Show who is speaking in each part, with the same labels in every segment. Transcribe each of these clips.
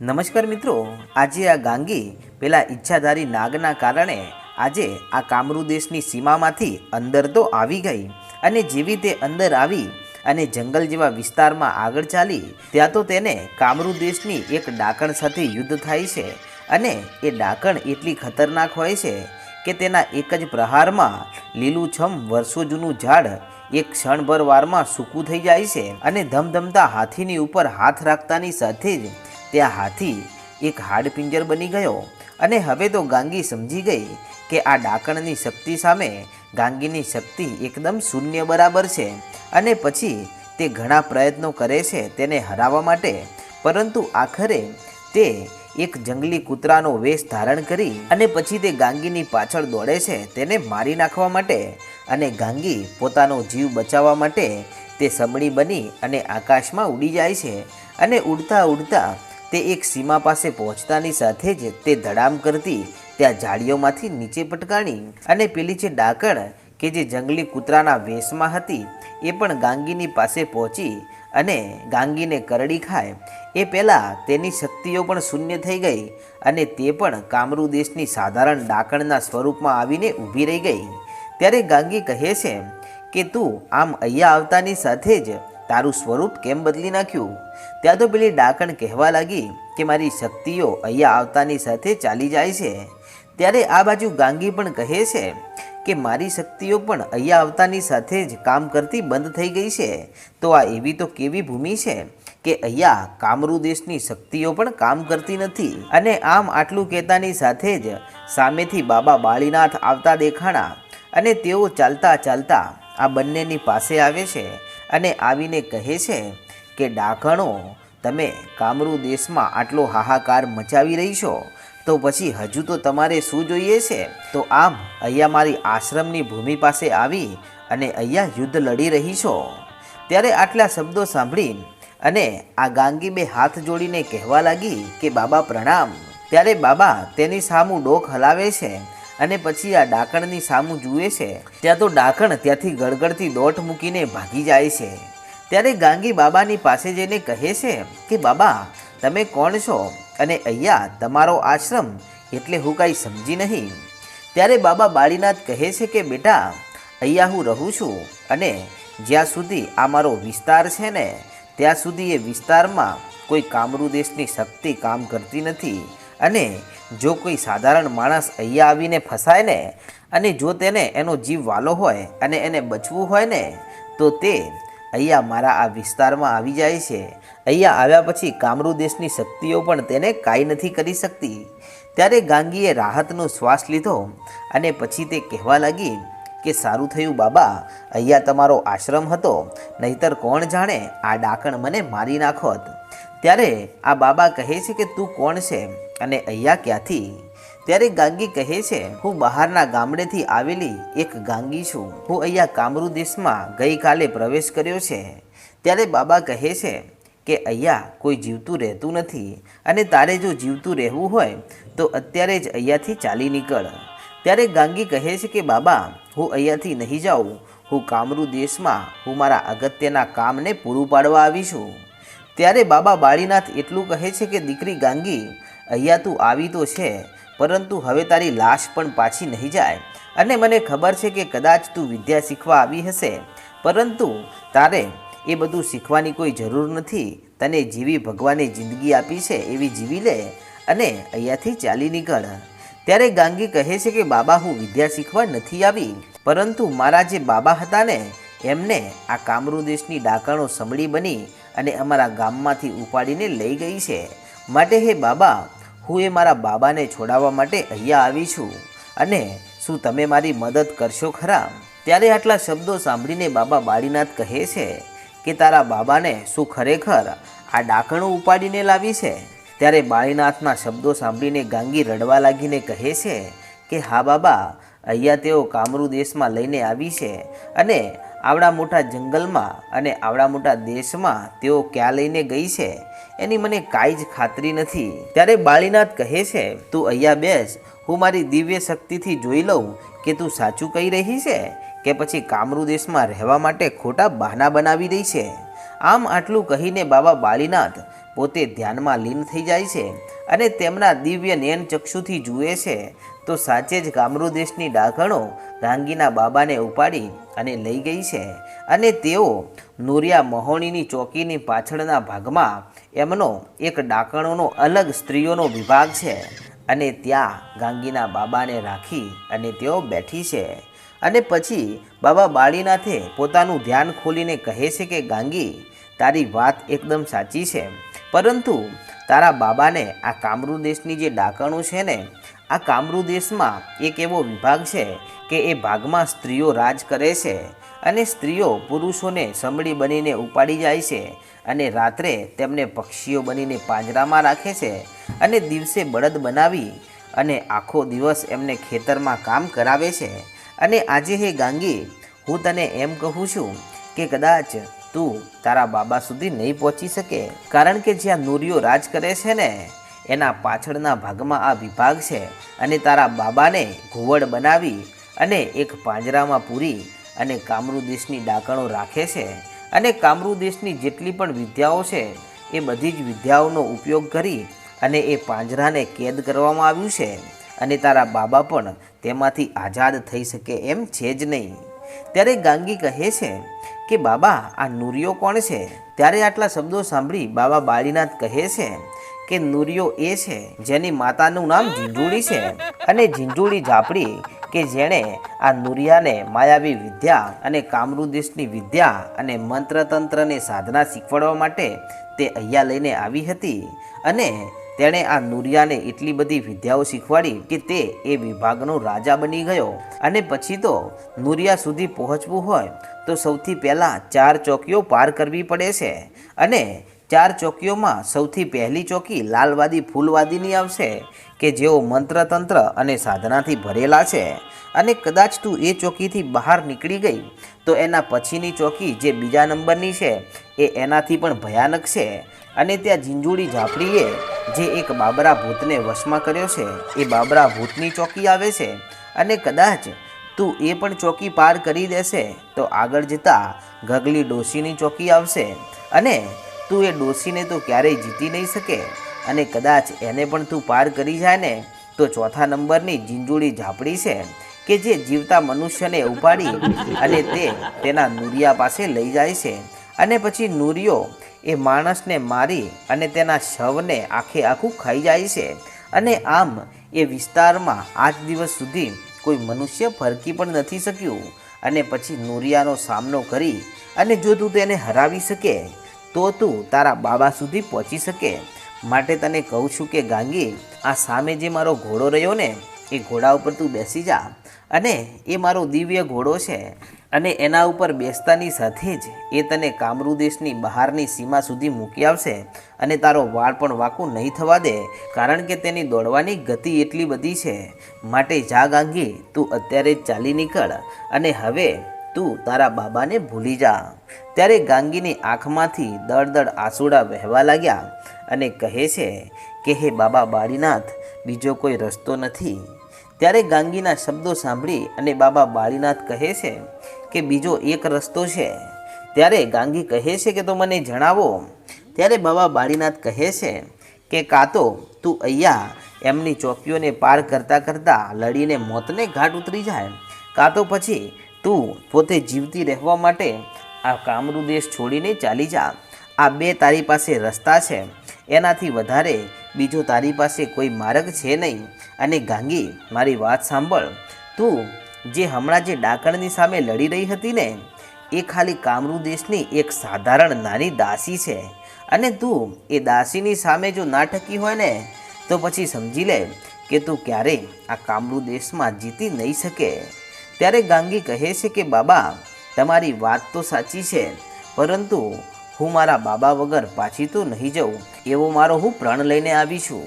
Speaker 1: નમસ્કાર મિત્રો, આજે આ ગાંગી પેલા ઈચ્છાધારી નાગના કારણે આજે આ કામરૂ દેશની સીમામાંથી અંદર તો આવી ગઈ અને જેવી તે અંદર આવી અને જંગલ જેવા વિસ્તારમાં આગળ ચાલી, ત્યાં તો તેને કામરૂ દેશની એક ડાકણ સાથે યુદ્ધ થાય છે અને એ ડાકણ એટલી ખતરનાક હોય છે કે તેના એક જ પ્રહારમાં લીલુંછમ વર્ષો જૂનું ઝાડ એક ક્ષણભર વારમાં સૂકું થઈ જાય છે અને ધમધમતા હાથીની ઉપર હાથ રાખતાની સાથે જ ત્યાં હાથી એક હાડપિંજર બની ગયો અને હવે તો ગાંગી સમજી ગઈ કે આ ડાકણની શક્તિ સામે ગાંગીની શક્તિ એકદમ શૂન્ય બરાબર છે અને પછી તે ઘણા પ્રયત્નો કરે છે તેને હરાવવા માટે. પરંતુ આખરે તે એક જંગલી કૂતરાનો વેશ ધારણ કરી અને પછી તે ગાંગીની પાછળ દોડે છે તેને મારી નાખવા માટે અને ગાંગી પોતાનો જીવ બચાવવા માટે તે સમળી બની અને આકાશમાં ઉડી જાય છે અને ઉડતા ઉડતા તે એક સીમા પાસે પહોંચતાની સાથે જ તે ધડામ કરતી ત્યાં ઝાડીઓમાંથી નીચે પટકાણી અને પેલી જે ડાકણ કે જે જંગલી કૂતરાના વેશમાં હતી, એ પણ ગાંગીની પાસે પહોંચી અને ગાંગીને કરડી ખાય. એ પહેલાં તેની શક્તિઓ પણ શૂન્ય થઈ ગઈ અને તે પણ કામરૂ દેશની સાધારણ ડાકણના સ્વરૂપમાં આવીને ઊભી રહી ગઈ. ત્યારે ગાંગી કહે છે કે, તું આમ અહીંયા આવતાની સાથે જ તારું સ્વરૂપ કેમ બદલી નાખ્યું? ત્યાં તો પેલી ડાકણ કહેવા લાગી કે મારી શક્તિઓ અહીંયા આવતાની સાથે ચાલી જાય છે. ત્યારે આ બાજુ ગાંગી પણ કહે છે કે મારી શક્તિઓ પણ અહીંયા આવતાની સાથે જ કામ કરતી બંધ થઈ ગઈ છે. તો આ એવી તો કેવી ભૂમિ છે કે અહીંયા કામરૂ દેશની શક્તિઓ પણ કામ કરતી નથી. અને આમ આટલું કહેતાની સાથે જ સામેથી બાબા બાળીનાથ આવતા દેખાણા અને તેઓ ચાલતા ચાલતા આ બંનેની પાસે આવે છે. અને આવીને કહે છે કે, ડાકણો, તમે કામરૂ દેશમાં આટલો હાહાકાર મચાવી રહી છો? તો પછી હજુ તો તમારે શું જોઈએ છે? તો આમ, અહીંયા મારી આશ્રમની ભૂમિ પાસે આવી અને અહીંયા યુદ્ધ લડી રહી છો. ત્યારે આટલા શબ્દો સાંભળી અને આ ગાંગી બે હાથ જોડીને કહેવા લાગી કે, બાબા, પ્રણામ. ત્યારે બાબા તેની સામું ડોક હલાવે છે અને પછી આ ડાકણની સામું જુએ છે. ત્યાં તો ડાકણ ત્યાંથી ગળગળતી દોટ મૂકીને ભાગી જાય છે. ત્યારે ગાંગી બાબાની પાસે જઈને કહે છે કે, બાબા, તમે કોણ છો? અને અહીંયા તમારો આશ્રમ એટલે હું કાંઈ સમજી નહીં. ત્યારે બાબા બાળીનાથ કહે છે કે, બેટા, અહીંયા હું રહું છું અને જ્યાં સુધી આ મારો વિસ્તાર છે ને, ત્યાં સુધી એ વિસ્તારમાં કોઈ કામરૂ દેશની શક્તિ કામ કરતી નથી અને જો કોઈ સાધારણ માણસ અહીંયા આવીને ફસાય ને અને જો તેને એનો જીવ વાલો હોય અને એને બચવું હોય ને, તો તે અહીંયા મારા આ વિસ્તારમાં આવી જાય છે. અહીંયા આવ્યા પછી કામરૂ દેશની શક્તિઓ પણ તેને કાંઈ નથી કરી શકતી. ત્યારે ગાંગીએ રાહતનો શ્વાસ લીધો અને પછી તે કહેવા લાગી કે, સારું થયું બાબા, અહીંયા તમારો આશ્રમ હતો, નહીતર કોણ જાણે આ ડાકણ મને મારી નાખોત. ત્યારે આ બાબા કહે છે કે તું કોણ છે અને અહીંયા ક્યાંથી? ત્યારે ગાંગી કહે છે, હું બહારના ગામડેથી આવેલી એક ગાંગી છું. હું અહીંયા કામરૂ દેશમાં ગઈકાલે પ્રવેશ કર્યો છે. ત્યારે બાબા કહે છે કે અહીંયા કોઈ જીવતું રહેતું નથી અને તારે જો જીવતું રહેવું હોય, તો અત્યારે જ અહીંયાથી ચાલી નીકળ. ત્યારે ગાંગી કહે છે કે બાબા, હું અહીંયાથી નહીં જાઉં. હું કામરૂ દેશમાં હું મારા અગત્યના કામને પૂરું પાડવા આવી છું. ત્યારે બાબા બાળીનાથ એટલું કહે છે કે, દીકરી ગાંગી, અહીંયા તું આવી તો છે, પરંતુ હવે તારી લાશ પણ પાછી નહીં જાય. અને મને ખબર છે કે કદાચ તું વિદ્યા શીખવા આવી હશે, પરંતુ તારે એ બધું શીખવાની કોઈ જરૂર નથી. તને જેવી ભગવાને જિંદગી આપી છે એવી જીવી લે અને અહીંયાથી ચાલી નીકળ. ત્યારે ગાંગી કહે છે કે, બાબા, હું વિદ્યા શીખવા નથી આવી, પરંતુ મારા જે બાબા હતા ને, એમને આ કામરૂ દેશની ડાકણો સમળી બની અને અમારા ગામમાંથી ઉપાડીને લઈ ગઈ છે. માટે હે બાબા, હું એ મારા બાબાને છોડાવવા માટે અહીંયા આવી છું. અને શું તમે મારી મદદ કરશો ખરા? ત્યારે આટલા શબ્દો સાંભળીને બાબા બાળીનાથ કહે છે કે, તારા બાબાને શું ખરેખર આ ડાકણો ઉપાડીને લાવી છે? ત્યારે બાળીનાથના શબ્દો સાંભળીને ગાંગી રડવા લાગીને કહે છે કે, હા બાબા, અહીંયા તેઓ કામરૂ દેશમાં લઈને આવી છે. અને આવડા મોટા જંગલમાં અને આવડા મોટા દેશમાં તેઓ ક્યાં લઈને ગઈ છે, એની મને કાંઈ જ ખાતરી નથી. ત્યારે બાળીનાથ કહે છે, તું અહીંયા બેસ, હું મારી દિવ્ય શક્તિથી જોઈ લઉં કે તું સાચું કહી રહી છે કે પછી કામરૂ દેશમાં રહેવા માટે ખોટા બહાના બનાવી રહી છે? આમ આટલું કહીને બાબા બાળીનાથ પોતે ધ્યાનમાં લીન થઈ જાય છે અને તેમના દિવ્ય નયન ચક્ષુથી જુએ છે. તો સાચે જ કામરૂ દેશની ડાકણો ગાંગીના બાબાને ઉપાડી અને લઈ ગઈ છે. અને તેઓ નુરિયા મહોણીની ચોકીની પાછળના ભાગમાં એમનો એક ડાકણોનો અલગ સ્ત્રીઓનો વિભાગ છે અને ત્યાં ગાંગીના બાબાને રાખી અને તેઓ બેઠી છે. અને પછી બાબા બાળીનાથે પોતાનું ધ્યાન ખોલીને કહે છે કે, ગાંગી, તારી વાત એકદમ સાચી છે. પરંતુ તારા બાબાને આ કામરૂ દેશની જે ડાકણો છે ને આ કામરૂ દેશમાં એક એવો વિભાગ છે કે એ ભાગમાં સ્ત્રીઓ રાજ કરે છે અને સ્ત્રીઓ પુરુષોને સમડી બનીને ઉપાડી જાય છે અને રાત્રે તેમને પક્ષીઓ બનીને પાંજરામાં રાખે છે અને દિવસે બળદ બનાવી અને આખો દિવસ એમને ખેતરમાં કામ કરાવે છે. અને આજે હે ગાંગી, હું તને એમ કહું છું કે કદાચ તું તારા બાબા સુધી નહીં પહોંચી શકે. કારણ કે જ્યાં નૂરીઓ રાજ કરે છે ને એના પાછળના ભાગમાં આ વિભાગ છે અને તારા બાબાને ઘુવડ બનાવી અને એક પાંજરામાં પૂરી અને કામરૂ દેશની ડાકણો રાખે છે અને કામરૂ દેશની જેટલી પણ વિદ્યાઓ છે એ બધી જ વિદ્યાઓનો ઉપયોગ કરી અને એ પાંજરાને કેદ કરવામાં આવ્યું છે અને તારા બાબા પણ તેમાંથી આઝાદ થઈ શકે એમ છે જ નહીં. ત્યારે ગાંગી કહે છે કે, બાબા, આ નુરિયો કોણ છે? ત્યારે આટલા શબ્દો સાંભળી બાબા બાળીનાથ કહે છે કે નુરિયો એ છે, જેની માતાનું નામ ઝીંઝુડી છે અને ઝીંઝુડી ઝાપડી કે જેણે આ નુરિયાને માયાવી વિદ્યા અને કામરુદેશની વિદ્યા અને મંત્ર તંત્રને સાધના શીખવાડવા માટે તે અહીંયા લઈને આવી હતી અને તેણે આ નુરિયાને એટલી બધી વિદ્યાઓ શીખવાડી કે તે એ વિભાગનો રાજા બની ગયો. અને પછી તો નુરિયા સુધી પહોંચવું હોય તો સૌથી પહેલાં ચાર ચોકીઓ પાર કરવી પડે છે અને ચાર ચોકીઓમાં સૌથી પહેલી ચોકી લાલવાદી ફૂલવાદીની આવશે, કે જેઓ મંત્રતંત્ર અને સાધનાથી ભરેલા છે. અને કદાચ તું એ ચોકીથી બહાર નીકળી ગઈ, તો એના પછીની ચોકી જે બીજા નંબરની છે, એ એનાથી પણ ભયાનક છે. અને ત્યાં ઝીંઝુડી ઝાપડીએ જે એક બાબરા ભૂતને વશમાં કર્યો છે, એ બાબરા ભૂતની ચોકી આવે છે. અને કદાચ તું એ પણ ચોકી પાર કરી દેશે, તો આગળ જતાં ગગલી ડોશીની ચોકી આવશે. અને તું એ ડોશીને તો ક્યારેય જીતી નહીં શકે. અને કદાચ એને પણ તું પાર કરી જાય ને, તો ચોથા નંબરની ઝીંઝુડી ઝાપડી છે, કે જે જીવતા મનુષ્યને ઉપાડી અને તે તેના નુરિયા પાસે લઈ જાય છે. અને પછી નુરિયો એ માણસને મારી અને તેના શવને આખે આખું ખાઈ જાય છે. અને આમ એ વિસ્તારમાં આજ દિવસ સુધી કોઈ મનુષ્ય ફરકી પણ નથી શક્યું. અને પછી નુરિયાનો સામનો કરી અને જો તું તેને હરાવી શકે તો તું તારા બાબા સુધી પહોંચી શકે. માટે તને કહું છું કે ગાંગી, આ સામે જે મારો ઘોડો રહ્યો ને, એ ઘોડા ઉપર તું બેસી જા. અને એ મારો દિવ્ય ઘોડો છે. અને એના ઉપર બેસતાની સાથે જ એ તને કામરૂ દેશની બહારની સીમા સુધી મૂકી આવશે. અને તારો વાળ પણ વાંકું નહીં થવા દે, કારણ કે તેની દોડવાની ગતિ એટલી બધી છે. માટે જા ગાંગી, તું અત્યારે ચાલી નીકળ. અને હવે તું તારા બાબાને ભૂલી જા. ત્યારે ગાંગીની આંખમાંથી દળદળ આંસુડા વહેવા લાગ્યા અને કહે છે કે, હે બાબા બાળીનાથ, બીજો કોઈ રસ્તો નથી. ત્યારે ગાંગીના શબ્દો સાંભળી અને બાબા બાળીનાથ કહે છે કે, બીજો એક રસ્તો છે. ત્યારે ગાંગી કહે છે કે, તો મને જણાવો. ત્યારે બાબા બાળીનાથ કહે છે કે, કાં તો તું અહીંયા એમની ચોકીઓને પાર કરતાં કરતાં લડીને મોતને ઘાટ ઉતરી જાય. કાં તો પછી તું પોતે જીવતી રહેવા માટે આ કામરૂ દેશ છોડીને ચાલી જા. આ બે તારી પાસે રસ્તા છે. એનાથી વધારે બીજો તારી પાસે કોઈ માર્ગ છે નહીં. અને ગાંગી, મારી વાત સાંભળ. તું જે હમણાં જે ડાકણની સામે લડી રહી હતી ને, એ ખાલી કામરૂ દેશની એક સાધારણ નાની દાસી છે. અને તું એ દાસીની સામે જો નાટકી હોય ને, તો પછી સમજી લે કે તું ક્યારેય આ કામરૂ દેશમાં જીતી નહીં શકે. ત્યારે ગાંગી કહે છે કે, બાબા, તમારી વાત તો સાચી છે, પરંતુ હું મારા બાબા વગર પાછી તો નહીં જઉં. એવો મારો હું પ્રણ લઈને આવી છું.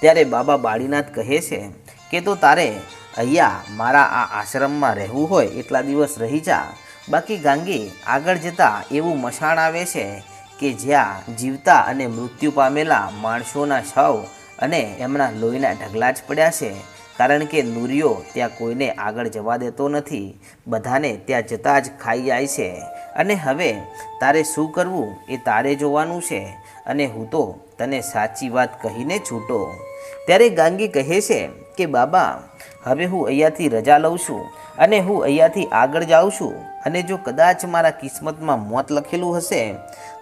Speaker 1: ત્યારે બાબા બાળીનાથ કહે છે કે, તો તારે અહીંયા મારા આ આશ્રમમાં રહેવું હોય, એટલા દિવસ રહી જા. બાકી ગાંગી આગળ જતાં એવું મશાણ આવે છે કે, જ્યાં જીવતા અને મૃત્યુ પામેલા માણસોના શવ અને એમના લોહીના ઢગલા જ પડ્યા છે. કારણ કે નુરિયો ત્યાં કોઈને આગળ જવા દેતો નથી. બધાને ત્યાં જતાં જ ખાઈ જાય છે. અને હવે તારે શું કરવું એ તારે જોવાનું છે. અને હું તો તને સાચી વાત કહીને છૂટો. ત્યારે ગાંગી કહે છે કે, બાબા, હવે હું અહીંયાથી રજા લઉં છું અને હું અહીંયાથી આગળ જાઉં છું. અને જો કદાચ મારા કિસ્મતમાં મોત લખેલું હશે,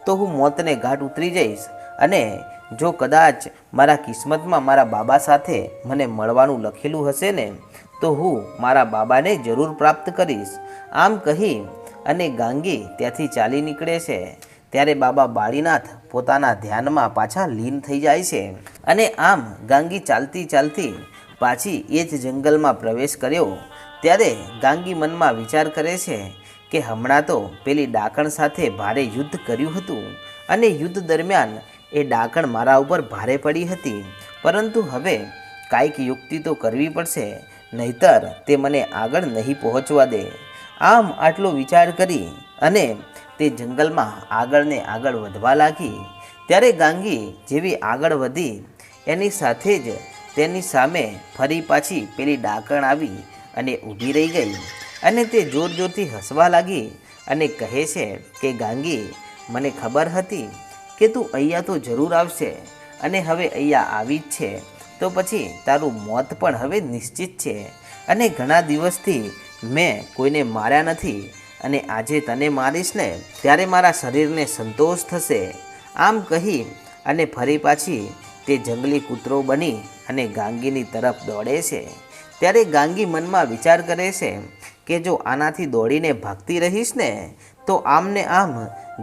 Speaker 1: તો હું મોતને ઘાટ ઉતરી જઈશ અને જો કદાચ મારા કિસ્મતમાં મારા બાબા સાથે મને મળવાનું લખેલું હશે ને, તો હું મારા બાબાને જરૂર પ્રાપ્ત કરીશ. આમ કહી અને ગાંગી ત્યાંથી ચાલી નીકળે છે. ત્યારે બાબા બાળીનાથ પોતાના ધ્યાનમાં પાછા લીન થઈ જાય છે અને આમ ગાંગી ચાલતી ચાલતી પાછી એ જ જંગલમાં પ્રવેશ કર્યો. ત્યારે ગાંગી મનમાં વિચાર કરે છે કે હમણાં તો પેલી ડાકણ સાથે ભારે યુદ્ધ કર્યું હતું અને યુદ્ધ દરમિયાન એ ડાકણ મારા ઉપર ભારે પડી હતી. પરંતુ હવે કાંઈક યુક્તિ તો કરવી પડશે, નહીતર તે મને આગળ નહીં પહોંચવા દે. આમ આટલો વિચાર કરી અને તે જંગલમાં આગળ ને આગળ વધવા લાગી. ત્યારે ગાંગી જેવી આગળ વધી, એની સાથે જ તેની સામે ફરી પાછી પેલી ડાકણ આવી અને ઊભી રહી ગઈ. અને તે જોર જોરથી હસવા લાગી અને કહે છે કે, ગાંગી, મને ખબર હતી કે તું અહીંયા તો જરૂર આવશે અને હવે અહીંયા આવી જ છે, તો પછી તારું મોત પણ હવે નિશ્ચિત છે. અને ઘણા દિવસથી મેં કોઈને માર્યા નથી અને આજે તને મારીશ ને ત્યારે મારા શરીરને સંતોષ થશે. આમ કહી અને ફરી પાછી તે જંગલી કૂતરો બની અને ગાંગીની તરફ દોડે છે. ત્યારે ગાંગી મનમાં વિચાર કરે છે કે જો આનાથી દોડીને ભાગતી રહીશ ને, તો આમને આમ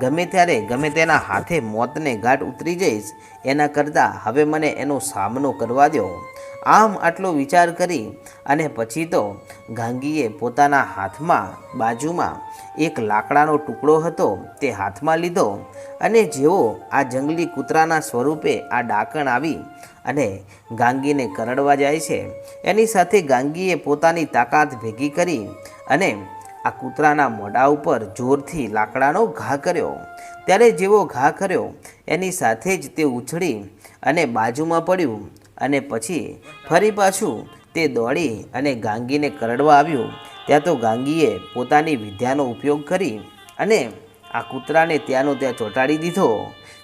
Speaker 1: ગમે ત્યારે ગમે તેના હાથે મોતને ગાઢ ઉતરી જઈશ, એના કરતાં હવે મને એનો સામનો કરવા દો. આમ આટલો વિચાર કરી અને પછી તો ગાંગીએ પોતાના હાથમાં, બાજુમાં એક લાકડાનો ટુકડો હતો તે હાથમાં લીધો અને જેવો આ જંગલી કૂતરાના સ્વરૂપે આ ડાકણ આવી અને ગાંગીને કરડવા જાય છે, એની સાથે ગાંગીએ પોતાની તાકાત ભેગી કરી અને આ કૂતરાના મોઢા ઉપર જોરથી લાકડાનો ઘા કર્યો. ત્યારે જેવો ઘા કર્યો, એની સાથે જ તે ઉછળી અને બાજુમાં પડ્યું અને પછી ફરી પાછું તે દોડી અને ગાંગીને કરડવા આવ્યું. ત્યાં તો ગાંગીએ પોતાની વિદ્યાનો ઉપયોગ કરી અને આ કૂતરાને ત્યાંનો ત્યાં ચોંટાડી દીધો.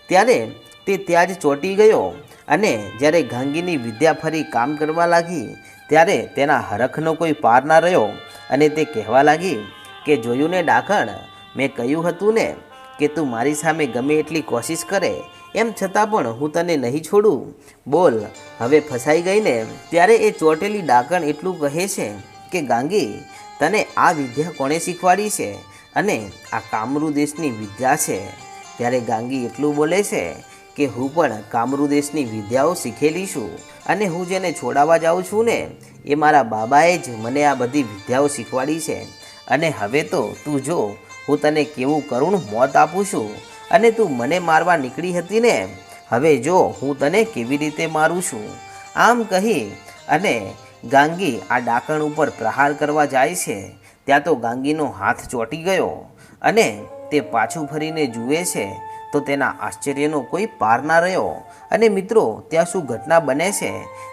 Speaker 1: ત્યારે તે ત્યાં જ ચોંટી ગયો અને જ્યારે ગાંગીની વિદ્યા ફરી કામ કરવા લાગી, ત્યારે તેના હરખનો કોઈ પાર ના રહ્યો. અને તે કહેવા લાગી કે જોયું ને ડાકણ, મેં કહ્યું હતું ને કે તું મારી સામે ગમે એટલી કોશિશ કરે, એમ છતાં પણ હું તને નહીં છોડું. બોલ. હવે ફસાઈ ગઈ ને ત્યારે એ ચોટેલી ડાકણ એટલું કહે છે કે, ગાંગી, તને આ વિદ્યા કોણે શીખવાડી છે? અને આ કામરૂ દેશની વિદ્યા છે. ત્યારે ગાંગી એટલું બોલે છે કે, હું પણ કામરૂ દેશની વિદ્યાઓ શીખેલી છું અને હું જેને છોડાવવા જાઉં છું ને એ મારા બાબાએ જ મને આ બધી વિદ્યાઓ શીખવાડી છે. અને હવે તો તું જો, હું તને કેવું કરુણ મોત આપું છું અને તું મને મારવા નીકળી હતી ને, હવે જો હું તને કેવી રીતે મારું છું? આમ કહી અને ગાંગી આ ડાકણ ઉપર પ્રહાર કરવા જાય છે. ત્યાં તો ગાંગીનો હાથ ચોંટી ગયો અને તે પાછું ફરીને જુએ છે. તો તેના આશ્ચર્યનો કોઈ પાર ના રહ્યો. અને મિત્રો, ત્યાં શું ઘટના બને છે?